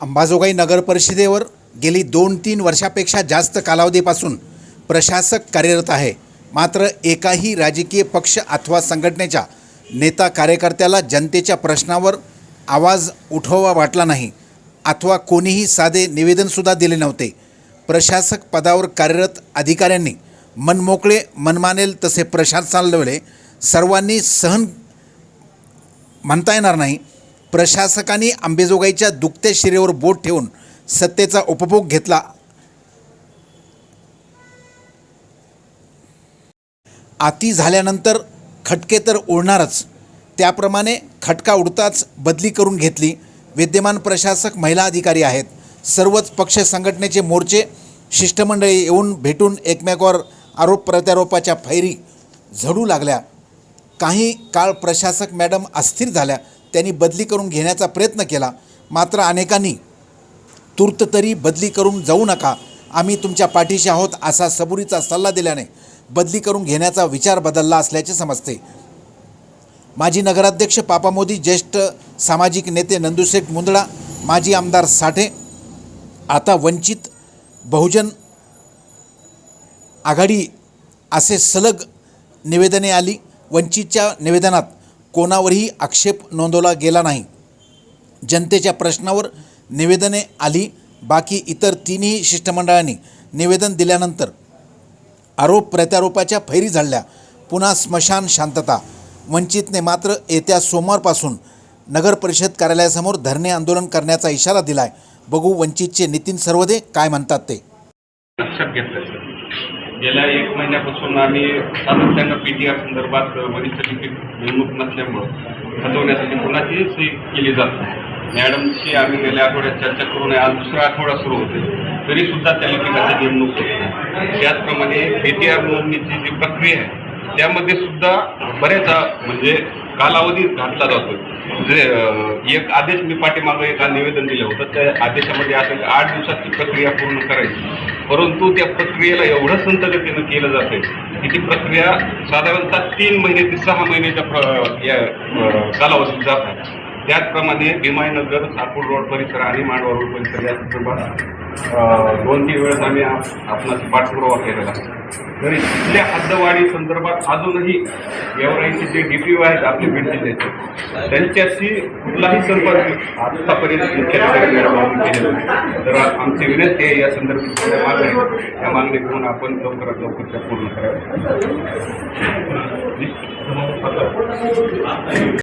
अंबाजोगाई नगर परिषदेवर गेली दोन तीन वर्षापेक्षा जास्त कालावधीपासून प्रशासक कार्यरत आहे. मात्र एकाही राजकीय पक्ष अथवा संघटनेच्या नेता कार्यकर्त्याला जनतेच्या प्रश्नावर आवाज उठवा वाटला नाही अथवा कोणीही साधे निवेदनसुद्धा दिले नव्हते. प्रशासक पदावर कार्यरत अधिकाऱ्यांनी मनमोकळे मनमानेल तसे प्रशासन चालवले सर्वांनी सहन म्हणता येणार नाही. प्रशासकांनी आंबेजोगाईच्या दुखत्या शिरेवर बोट ठेवून सत्तेचा उपभोग घेतला. आती झाल्यानंतर खटके तर उडणारच. त्याप्रमाणे खटका उडताच बदली करून घेतली. विद्यमान प्रशासक महिला अधिकारी आहेत. सर्वच पक्ष संघटनेचे मोर्चे शिष्टमंडळी येऊन भेटून एकमेकावर आरोप प्रत्यारोपाच्या फैरी झडू लागल्या. काही काळ प्रशासक मॅडम अस्थिर झाल्या. त्यांनी बदली करून घेण्याचा प्रयत्न केला. मात्र अनेकांनी तूर्त तरी बदली करून जाऊ नका. आम्ही तुमच्या पाठीशी आहोत असा सबुरीचा सल्ला दिल्याने बदली करून घेण्याचा विचार बदलला असल्याचे समजते. माजी नगराध्यक्ष पापा मोदी ज्येष्ठ सामाजिक नेते नंदुशेठ मुंदडा माजी आमदार साठे आता वंचित बहुजन आघाडी असे सलग निवेदने आली. वंचितच्या निवेदनात कोणावरही आक्षेप नोंदवला गेला नाही. जनतेच्या प्रश्नावर निवेदने आली बाकी इतर तिन्ही शिष्टमंडळांनी निवेदन दिल्यानंतर आरोप प्रत्यारोपाच्या फैरी झाडल्या. पुन्हा स्मशान शांतता वंचितने मात्र येत्या सोमवारपासून नगर परिषद कार्यालयासमोर धरणे आंदोलन करण्याचा इशारा दिलाय. बघू वंचितचे नितीन सर्वदे काय म्हणतात ते. लक्षात घेतलं गेल्या एक महिन्यापासून आम्ही सातत्यानं पी टी आर संदर्भात वरिष्ठ लिखित नेमणूक नसल्यामुळं हटवण्यासाठी कुणाची सही केली जात नाही. मॅडमशी आम्ही गेल्या आठवड्यात चर्चा करून आज दुसरा आठवडा सुरू होते तरी सुद्धा त्या लिखिताची नेमणूक होत नाही. त्याचप्रमाणे पी टी आर नोंदणीची जी प्रक्रिया आहे त्यामध्ये सुद्धा बऱ्याच म्हणजे कालावधी घातला जातो. जे एक आदेश मी पाठीमागं एका निवेदन दिलं होतं त्या आदेशामध्ये असं आठ दिवसात ती प्रक्रिया पूर्ण करायची. परंतु त्या प्रक्रियेला एवढं संतगतीनं केलं जातं की ती प्रक्रिया साधारणतः तीन महिने ते सहा महिन्याच्या प्र या कालावधीत जातात त्याचप्रमाणे भीमायनगर साकूर रोड परिसर आणि मांडवा रोड परिसर या संदर्भात दोन तीन वेळेस आम्ही आपणास पाठपुरावा केलेला आहे. तरी तिथल्या हद्दवाढी संदर्भात अजूनही गेवराईचे जे डी पी ओ आहेत आपले बीड त्यांच्याशी कुठलाही संपर्क आतापर्यंत मुख्याधिकारी मॅडमांनी केलेला नाही तर आमची विनंती आहे या संदर्भात मागणी मागण्या आहेत, त्या मागणी घेऊन आपण लवकरात लवकर त्या पूर्ण कराव्या